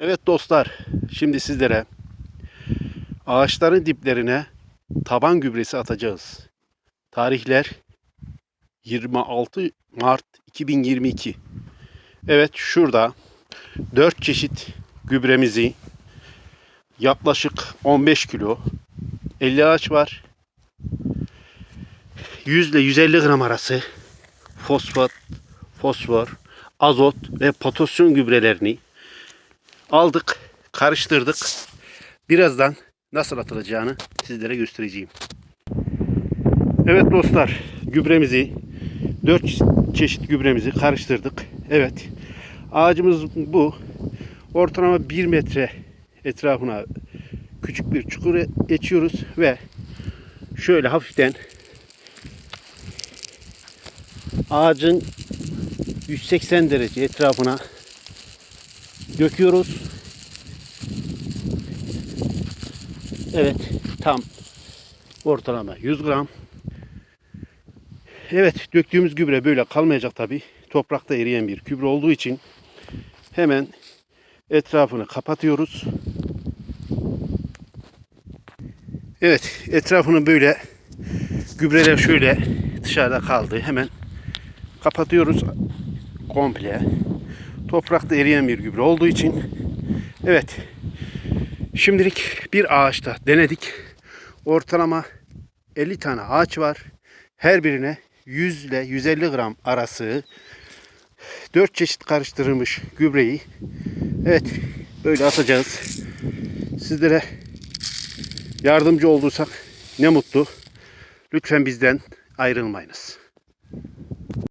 Evet dostlar, şimdi sizlere ağaçların diplerine taban gübresi atacağız. Tarihler 26 Mart 2022. Evet şurada 4 çeşit gübremizi yaklaşık 15 kilo 50 ağaç var. 100 ile 150 gram arası fosfat, fosfor, azot ve potasyum gübrelerini aldık, karıştırdık. Birazdan nasıl atılacağını sizlere göstereceğim. Evet dostlar, gübremizi 4 çeşit gübremizi karıştırdık. Evet. Ağacımız bu. Ortalama 1 metre etrafına küçük bir çukur geçiyoruz ve şöyle hafiften ağacın 180 derece etrafına döküyoruz. Evet, tam ortalama 100 gram. Evet, döktüğümüz gübre böyle kalmayacak tabi. Toprakta eriyen bir gübre olduğu için hemen etrafını kapatıyoruz. Evet, etrafını böyle gübreler şöyle dışarıda kaldı. Hemen kapatıyoruz komple. Toprakta eriyen bir gübre olduğu için evet şimdilik bir ağaçta denedik. Ortalama 50 tane ağaç var. Her birine 100 ile 150 gram arası 4 çeşit karıştırılmış gübreyi evet böyle atacağız. Sizlere yardımcı olduysak ne mutlu. Lütfen bizden ayrılmayınız.